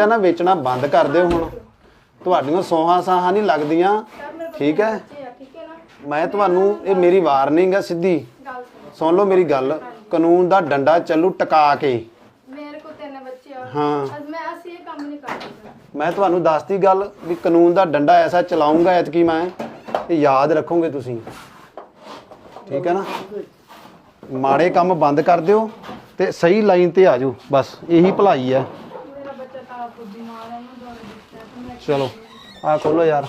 ਜਿਹਾ ਨਾ ਵੇਚਣਾ ਬੰਦ ਕਰ ਦਿਓ ਹੁਣ। ਤੁਹਾਡੀਆਂ ਸੋਹਾਂ ਸਾਹਾਂ ਨਹੀਂ ਲੱਗਦੀਆਂ। ਠੀਕ ਹੈ? ਮੈਂ ਤੁਹਾਨੂੰ ਇਹ ਮੇਰੀ ਵਾਰਨਿੰਗ ਹੈ ਸਿੱਧੀ। ਸੁਣ ਲਓ ਮੇਰੀ ਗੱਲ। ਕਾਨੂੰਨ ਦਾ ਡੰਡਾ ਚੱਲੂ ਟਕਾ ਕੇ। ਮੇਰੇ ਕੋਲ ਤਿੰਨ ਬੱਚੇ ਆ। ਹਾਂ। ਅੱਜ ਮੈਂ ਅਸੀਂ ਇਹ ਕੰਮ ਨਹੀਂ ਕਰਦੇ। ਮੈਂ ਤੁਹਾਨੂੰ ਦੱਸਤੀ ਗੱਲ ਵੀ ਕਾਨੂੰਨ ਦਾ ਡੰਡਾ ਐਸਾ ਚਲਾਉਂਗਾ ਐਤਕੀ ਮੈਂ। ਇਹ ਯਾਦ ਰੱਖੋਗੇ ਤੁਸੀਂ। ਠੀਕ ਹੈ ਨਾ? ਮਾੜੇ ਕੰਮ ਬੰਦ ਕਰ ਦਿਓ ਤੇ ਸਹੀ ਲਾਈਨ ਤੇ ਆ ਜਾਓ। ਬਸ ਇਹੀ ਭਲਾਈ ਹੈ ਮੇਰਾ ਬੱਚਾ ਤਾਂ ਆਪ ਬਿਮਾਰ ਹੈ ਉਹਨੂੰ ਦੌੜ ਦਿੱਤਾ ਤੇ ਮੈਂ ਚਲੋ ਆ ਖੋਲੋ ਯਾਰ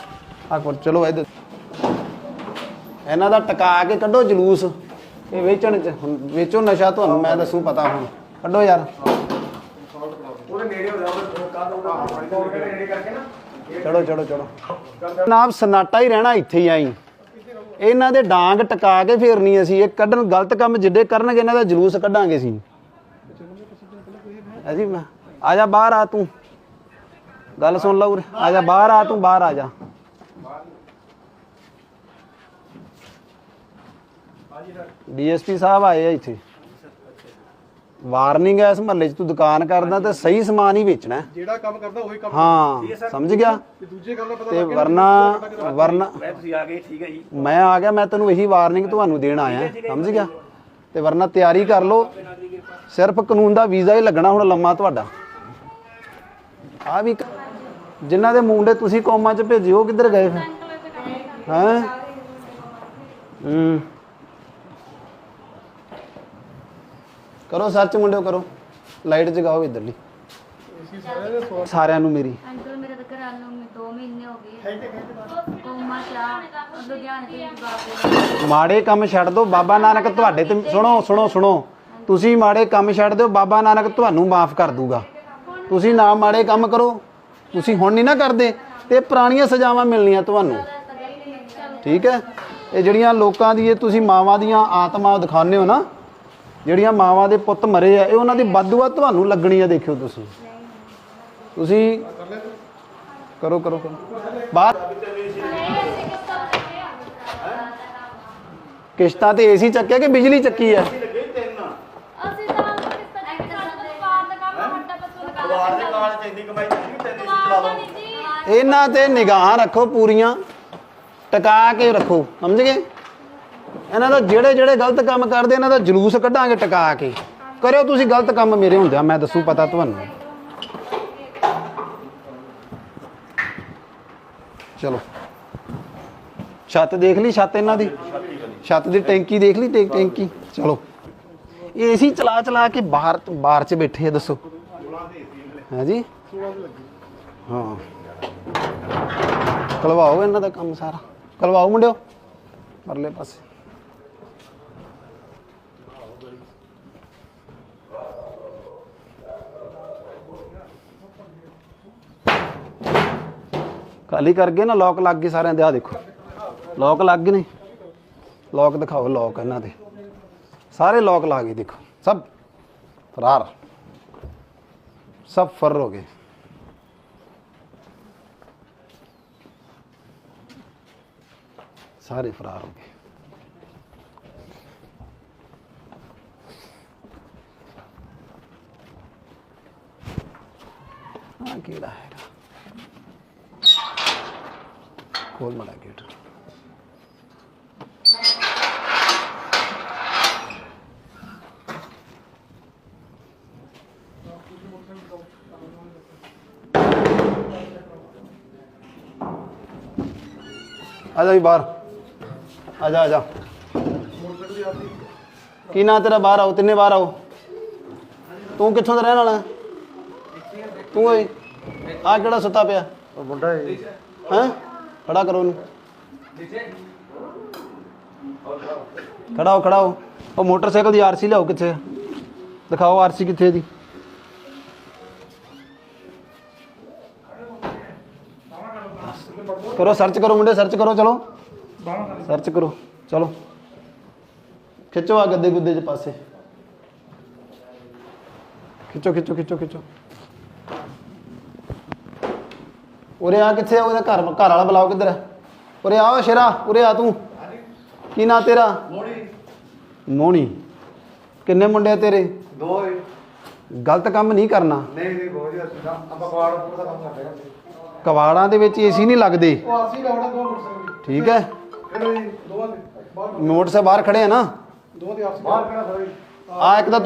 ਆ ਖੋਲ ਚਲੋ ਇਹਦੇ ਇਹਨਾਂ ਦਾ ਟਕਾ ਕੇ ਕੱਢੋ ਜਲੂਸ। ਇਹ ਵੇਚਣ ਚ ਹੁਣ ਵੇਚੋ ਨਸ਼ਾ ਤੁਹਾਨੂੰ ਮੈਂ ਦੱਸੂ ਪਤਾ ਹੁਣ। ਕੱਢੋ ਯਾਰ। ਉਹਦੇ ਨੇੜੇ ਹੋ ਜਾ ਉਹ ਕਾਹ ਤੋਂ ਨੇੜੇ ਕਰਕੇ ਨਾ। ਚੜੋ ਚੜੋ ਚੜੋ ਜਨਾਬ ਸਨਾਟਾ ਹੀ ਰਹਿਣਾ ਇੱਥੇ ਹੀ ਆਈ। ਇਹਨਾਂ ਦੇ ਡਾਂਗ ਟਕਾ ਕੇ ਫੇਰਨੀ ਅਸੀਂ। ਇਹ ਕੱਢਣ ਗਲਤ ਕੰਮ ਜਿੱਡੇ ਕਰਨਗੇ ਇਹਨਾਂ ਦਾ ਜਲੂਸ ਕੱਢਾਂਗੇ ਅਸੀਂ। ਅਜੀ ਮੈਂ ਆ ਜਾ ਬਾਹਰ ਆ ਤੂੰ। ਗੱਲ ਸੁਣ ਲਾ ਉਰੇ। ਆ ਜਾ ਬਾਹਰ ਆ ਤੂੰ ਬਾਹਰ ਆ ਜਾ। ਡੀਐਸਪੀ ਸਾਹਿਬ ਆਏ ਆ ਇੱਥੇ। ਵਾਰਨਿੰਗ ਹੈ ਇਸ ਮਹੱਲੇ 'ਚ ਤੂੰ ਦੁਕਾਨ ਕਰਦਾ ਤੇ ਸਹੀ ਸਮਾਨ ਹੀ ਵੇਚਣਾ। ਹੈ। ਜਿਹੜਾ ਕੰਮ ਕਰਦਾ ਉਹੀ ਕੰਮ ਹਾਂ ਸਮਝ ਗਿਆ? ਤੇ ਦੂਜੇ ਕੰਮ ਦਾ ਪਤਾ ਤੇ ਵਰਨਾ ਵਰਨਾ ਮੈਂ ਤੁਸੀਂ ਆ ਗਏ ਠੀਕ ਹੈ ਜੀ। ਮੈਂ ਆ ਗਿਆ ਮੈਂ ਤੈਨੂੰ ਇਹੀ ਵਾਰਨਿੰਗ ਤੁਹਾਨੂੰ ਦੇਣ ਆਇਆ। ਸਮਝ ਗਿਆ? ਤੇ ਵਰਨਾ ਤਿਆਰੀ ਕਰ ਲਓ। ਸਿਰਫ ਕਾਨੂੰਨ ਦਾ ਵੀਜ਼ਾ ਹੀ ਲੱਗਣਾ ਹੁਣ ਲੰਮਾ ਤੁਹਾਡਾ। ਆ ਵੀ ਕ- ਜਿਨ੍ਹਾਂ ਦੇ ਮੁੰਡੇ ਤੁਸੀਂ ਕੌਮਾਂ 'ਚ ਭੇਜੇ ਉਹ ਕਿੱਧਰ ਗਏ ਫਿਰ? ਹੈਂ? ਹੂੰ। ਕਰੋ ਸਰਚ ਮੁੰਡਿਓ ਕਰੋ। ਲਾਈਟ ਜਗਾਓ ਇਧਰਲੀ। ਸਾਰਿਆਂ ਨੂੰ ਮੇਰੀ। ਅੰਕਲ ਮੇਰੇ ਤਾਂ ਘਰਾਂ ਨੂੰ 2 ਮਹੀਨੇ ਹੋ ਗਏ। ਕੋਮਾ ਚਾ ਲੁਧਿਆਣੇ ਤੋਂ ਜਵਾਬ ਮਾੜੇ ਕੰਮ ਛੱਡ ਦਿਓ ਬਾਬਾ ਨਾਨਕ ਤੁਹਾਡੇ ਤੇ ਸੁਣੋ ਸੁਣੋ ਸੁਣੋ। ਤੁਸੀਂ ਮਾੜੇ ਕੰਮ ਛੱਡ ਦਿਓ ਬਾਬਾ ਨਾਨਕ ਤੁਹਾਨੂੰ ਮਾਫ ਕਰ ਦੂਗਾ। ਤੁਸੀਂ ਨਾ ਮਾੜੇ ਕੰਮ ਕਰੋ। ਤੁਸੀਂ ਹੁਣ ਨਹੀਂ ਨਾ ਕਰਦੇ। ਤੇ ਪੁਰਾਣੀਆਂ ਸਜ਼ਾਵਾਂ ਮਿਲਣੀਆਂ ਤੁਹਾਨੂੰ। ਠੀਕ ਹੈ? ਇਹ ਜਿਹੜੀਆਂ ਲੋਕਾਂ ਦੀ ਇਹ ਤੁਸੀਂ ਮਾਵਾਂ ਦੀਆਂ ਆਤਮਾ ਦਿਖਾਉਂਦੇ ਹੋ ਨਾ ਜਿਹੜੀਆਂ ਮਾਵਾਂ ਦੇ ਪੁੱਤ ਮਰੇ ਆ ਇਹ ਉਹਨਾਂ ਦੀ ਬਦਦੁਆ ਤੁਹਾਨੂੰ ਲੱਗਣੀ ਆ ਦੇਖਿਓ ਤੁਸੀਂ। ਤੁਸੀਂ ਕਰੋ ਕਰੋ ਕਰੋ। ਬਾਹਰ ਕਿਸ਼ਤਾਂ ਤੇ ਏਸੀ ਚੱਕਿਆ ਕਿ ਬਿਜਲੀ ਚੱਕੀ ਹੈ ਅਸੀਂ ਤਾਂ ਕਿਸ ਤਰ੍ਹਾਂ ਦੁਕਾਨ ਦਾ ਕੰਮ ਵੱਡਾ ਪਸੂ ਲਗਾ ਪਰਿਵਾਰ ਦੇ ਲਓ। ਇਹਨਾਂ ਤੇ ਨਿਗਾਹ ਰੱਖੋ ਪੂਰੀਆਂ। ਟਿਕਾ ਕੇ ਰੱਖੋ, ਸਮਝ ਗਏ? ਇਹਨਾਂ ਦਾ ਜਿਹੜੇ ਜਿਹੜੇ ਗਲਤ ਕੰਮ ਕਰਦੇ, ਇਹਨਾਂ ਦਾ ਜਲੂਸ ਕੱਢਾਂਗੇ ਟਿਕਾ ਕੇ। ਕਰਿਓ ਤੁਸੀਂ ਗਲਤ ਕੰਮ ਮੇਰੇ ਹੁੰਦਿਆਂ, ਮੈਂ ਦੱਸੂ ਪਤਾ ਤੁਹਾਨੂੰ। ਚਲੋ। ਛੱਤ ਦੇਖ ਲਈ, ਛੱਤ ਇਹਨਾਂ ਦੀ? ਛੱਤ ਦੀ ਟੈਂਕੀ ਦੇਖ ਲਈ ਟੈਂਕੀ? ਚਲੋ। ਇਹ ਏਸੀ ਚਲਾ ਚਲਾ ਕੇ ਬਾਹਰ ਬਾਹਰ ਚ ਬੈਠੇ ਆ, ਦੱਸੋ। ਹੈ ਜੀ? ਹਾਂ। ਕਲਵਾਓ ਇਹਨਾਂ ਦਾ ਕੰਮ ਸਾਰਾ। ਕਲਵਾਓ ਮੁੰਡਿਓ। ਪਰਲੇ ਪਾਸੇ। ਖਾਲੀ ਕਰ ਗਏ ਨਾ ਲੋਕ ਲੱਗ ਗਏ ਸਾਰਿਆਂ ਦੇ। ਆ ਦੇਖੋ। ਲੋਕ ਲੱਗ ਗਏ ਨੇ। ਲੋਕ ਦਿਖਾਓ ਲੋਕ ਇਹਨਾਂ ਦੇ। ਸਾਰੇ ਲੋਕ ਲਾ ਗਏ, ਦੇਖੋ। ਸਭ ਫਰਾਰ। ਸਭ ਫਰ ਹੋ ਗਏ। ਸਾਰੇ ਫਰਾਰ ਹੋ ਗਏ। ਆ ਕਿਹੜਾ ਹੈਗਾ? ਖੋਲ ਮੜਾ ਗੇਟ ਆ ਜਾ ਵੀ ਬਾਹਰ। ਆ ਜਾ ਆ ਜਾ। ਕੀ ਨਾਂ ਤੇਰਾ? ਬਾਹਰ ਆਓ ਤਿੰਨੇ ਬਾਹਰ ਆਓ। ਤੂੰ ਕਿੱਥੋਂ ਦਾ ਰਹਿਣ ਵਾਲਾ? ਤੂੰ ਓਏ ਆ ਕਿਹੜਾ ਸੁੱਤਾ ਪਿਆ? ਉਹ ਮੁੰਡਾ ਹੈ ਹੈ? ਖੜਾ ਕਰੋ ਉਹਨੂੰ। ਖੜਾ ਹੋ ਖੜਾ ਹੋ। ਉਹ ਮੋਟਰਸਾਈਕਲ ਦੀ ਆਰਸੀ ਲਿਆਓ ਕਿੱਥੇ? ਦਿਖਾਓ ਆਰਸੀ ਕਿੱਥੇ ਦੀ ਕਰੋ ਸਰਚ ਕਰੋ ਮੁੰਡੇ ਸਰਚ ਕਰੋ ਚਲੋ। ਸਰਚ ਕਰੋ। ਚਲੋ। ਖਿੱਚੋ ਆ ਗੱਦੇ ਗੁੱਦੇ ਚ ਪਾਸੇ। ਖਿੱਚੋ ਖਿੱਚੋ ਖਿੱਚੋ ਖਿੱਚੋ। ਉਰੇ ਆ ਕਿੱਥੇ ਆ? ਉਹਦਾ ਘਰ ਘਰ ਵਾਲਾ ਬੁਲਾਓ ਕਿੱਧਰ ਹੈ ਉਰੇ ਆ ਸ਼ੇਰਾ। ਉਰੇ ਆ ਤੂੰ। ਕੀ ਨਾਂ ਤੇਰਾ? ਮੋਣੀ ਮੋਣੀ ਕਿੰਨੇ ਮੁੰਡੇ ਆ ਤੇਰੇ? ਦੋ ਹੈ ਗਲਤ ਕੰਮ ਨਹੀਂ ਕਰਨਾ। ਨਹੀਂ ਨਹੀਂ ਬਹੁਤ ਜੀ ਅਸੀਂ ਆਪਾਂ ਕਵਾੜ ਪੂਰਾ ਕੰਮ ਕਰਦੇ ਹਾਂ ਕਵਾੜਾਂ ਦੇ ਵਿੱਚ ਏਸੀ ਨਹੀਂ ਲੱਗਦੇ। ਉਹ ਅਸੀਂ ਲਾਉਣਾ ਦੋ ਮੋਟਰਸਾਈਕਲ ਠੀਕ ਹੈ। ਕਿਹੜੇ ਜੀ ਦੋਵਾਂ ਦੇ ਬਾਹਰ ਮੋਟਰਸਾਈਕਲ ਬਾਹਰ ਖੜੇ ਆ ਨਾ? ਦੋਵਾਂ ਦੇ ਆਪਸ ਬਾਹਰ ਕਿਹੜਾ ਸਰ। ਆ ਇੱਕ ਤਾਂ